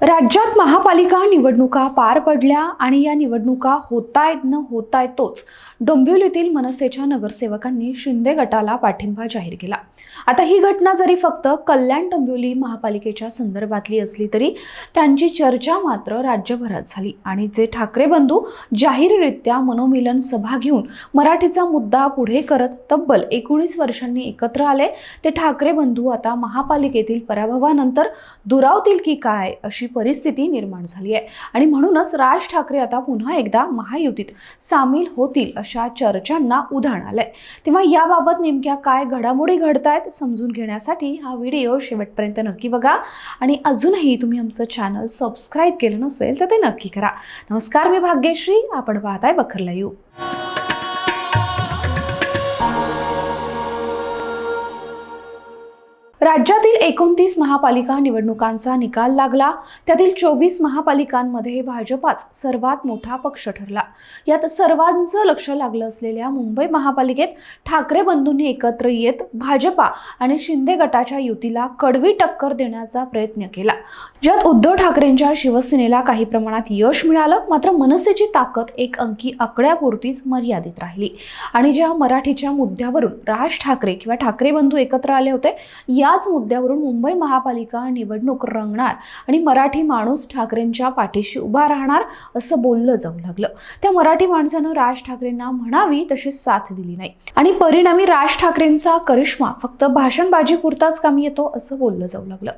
राज्यात महापालिका निवडणुका पार पडल्या आणि या निवडणुका होतायत न होतायत तोच डोंबिवलीतील मनसेच्या नगरसेवकांनी शिंदे गटाला पाठिंबा जाहीर केला. आता ही घटना जरी फक्त कल्याण डोंबिवली महापालिकेच्या संदर्भातली असली तरी त्यांची चर्चा मात्र राज्यभरात झाली आणि जे ठाकरे बंधू जाहीररित्या मनोमिलन सभा घेऊन मराठीचा मुद्दा पुढे करत तब्बल एकोणीस वर्षांनी एकत्र आले ते ठाकरे बंधू आता महापालिकेतील पराभवानंतर दुरावतील की काय अशी परिस्थिती निर्माण झाली आहे. आणि म्हणूनच राज ठाकरे आता पुन्हा एकदा महायुतीत सामील होतील अशा चर्चांना उधाण आलंय. तेव्हा याबाबत नेमक्या काय घडामोडी घडतायत समजून घेण्यासाठी हा व्हिडिओ शेवटपर्यंत नक्की बघा. आणि अजूनही तुम्ही आमचं चॅनल सबस्क्राईब केलं नसेल तर ते नक्की करा. नमस्कार मी भाग्यश्री. आपण पाहताय बखरला येऊ राज्यातील एकोणतीस महापालिका निवडणुकांचा निकाल लागला. त्यातील चोवीस महापालिकांमध्ये भाजपाच सर्वात मोठा पक्ष ठरला. यात सर्वांचं लक्ष लागलं असलेल्या मुंबई महापालिकेत ठाकरे बंधूंनी एकत्र येत भाजपा आणि शिंदे गटाच्या युतीला कडवी टक्कर देण्याचा प्रयत्न केला. ज्यात उद्धव ठाकरेंच्या शिवसेनेला काही प्रमाणात यश मिळालं मात्र मनसेची ताकद एक अंकी आकड्यापुरतीच मर्यादित राहिली. आणि ज्या मराठीच्या मुद्द्यावरून राज ठाकरे किंवा ठाकरे बंधू एकत्र आले होते याच मुद्द्यावरून मुंबई महापालिका निवडणूक रंगणार आणि मराठी माणूस ठाकरेंच्या पाठीशी उभा राहणार असं बोललं जाऊ लागलं. त्या मराठी माणसानं राज ठाकरेंना म्हणावी तशी साथ दिली नाही. आणि परिणामी राज ठाकरेंचा करिश्मा फक्त भाषणबाजी पुरताच कामी येतो असं बोललं जाऊ लागलं.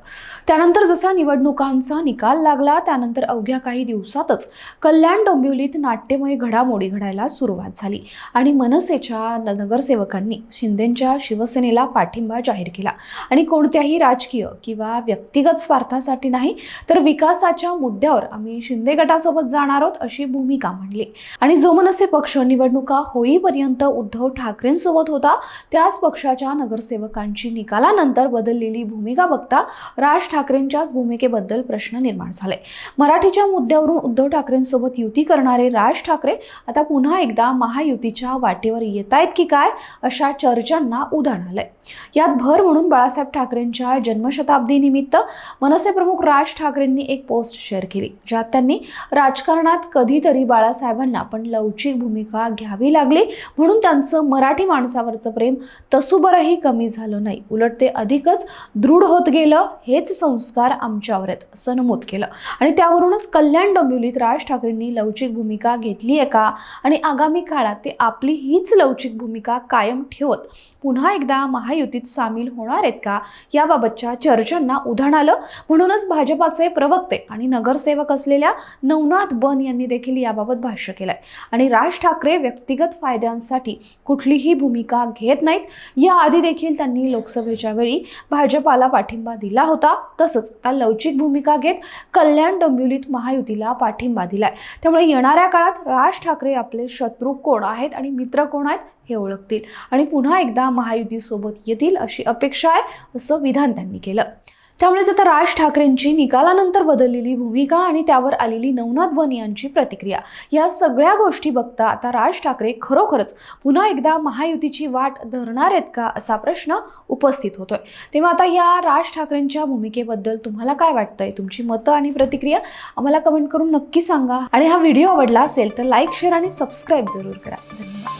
त्यानंतर जसा निवडणुकांचा निकाल लागला त्यानंतर अवघ्या काही दिवसातच कल्याण डोंबिवलीत नाट्यमय घडामोडी घडायला सुरुवात झाली आणि मनसेच्या नगरसेवकांनी शिंदेच्या शिवसेनेला पाठिंबा जाहीर केला आणि कोणत्याही राजकीय किंवा व्यक्तिगत स्वार्थासाठी नाही तर विकासाच्या मुद्द्यावर आम्ही शिंदे गटासोबत जाणार आहोत अशी भूमिका मांडली. आणि जो मनसे पक्ष निवडणुका होईपर्यंत उद्धव ठाकरेंसोबत होता त्याच पक्षाच्या नगरसेवकांची निकालानंतर बदललेली भूमिका बघता राज ठाकरेंच्याच भूमिकेबद्दल प्रश्न निर्माण झाले. मराठीच्या मुद्द्यावरून उद्धव ठाकरेंसोबत युती करणारे राज ठाकरे आता पुन्हा एकदा महायुतीच्या वाटेवर येत आहेत की काय अशा चर्चांना उधाण आलंय. यात भर म्हणून बाळासाहेब ठाकरेंच्या जन्मशताब्दी निमित्त मनसे प्रमुख राज ठाकरेंनी एक पोस्ट शेअर केली ज्यात त्यांनी राजकारणात कधीतरी बाळासाहेबांना पण लवचिक भूमिका घ्यावी लागली म्हणून त्यांचं मराठी माणसावरचं प्रेम तसुबरही कमी झालं नाही. उलट ते अधिकच दृढ होत गेलं हेच संस्कार आमच्यावर आहेत असं नमूद केलं. आणि त्यावरूनच कल्याण डोंबिवलीत राज ठाकरेंनी लवचिक भूमिका घेतली आहे का? आणि आगामी काळात ते आपली हीच लवचिक भूमिका कायम ठेवत पुन्हा एकदा महायुतीत सामील होणार आहेत का? याबाबतच्या चर्चांना उधाण आलं. म्हणूनच भाजपाचे प्रवक्ते आणि नगरसेवक असलेल्या नवनाथ बन यांनी देखील याबाबत भाष्य केलंय. आणि राज ठाकरे व्यक्तिगत फायद्यांसाठी कुठलीही भूमिका घेत नाहीत. याआधी देखील त्यांनी लोकसभेच्या वेळी भाजपाला पाठिंबा दिला होता. तसंच आता लवचिक भूमिका घेत कल्याण डोंबिवलीत महायुतीला पाठिंबा दिलाय. त्यामुळे येणाऱ्या काळात राज ठाकरे आपले शत्रू कोण आहेत आणि मित्र कोण आहेत हे ओळखतील. आणि पुन्हा एकदा महायुतीसोबत येतील अशी अपेक्षा आहे असं विधान त्यांनी केलं. त्यामुळेच आता राज ठाकरेंची निकालानंतर बदललेली भूमिका आणि त्यावर आलेली नवनाथ बन यांची प्रतिक्रिया या सगळ्या गोष्टी बघता आता राज ठाकरे खरोखरच पुन्हा एकदा महायुतीची वाट धरणार आहेत का असा प्रश्न उपस्थित होतोय. तेव्हा आता या राज ठाकरेंच्या भूमिकेबद्दल तुम्हाला काय वाटतंय? तुमची मतं आणि प्रतिक्रिया आम्हाला कमेंट करून नक्की सांगा. आणि हा व्हिडिओ आवडला असेल तर लाईक शेअर आणि सबस्क्राईब जरूर करा. धन्यवाद.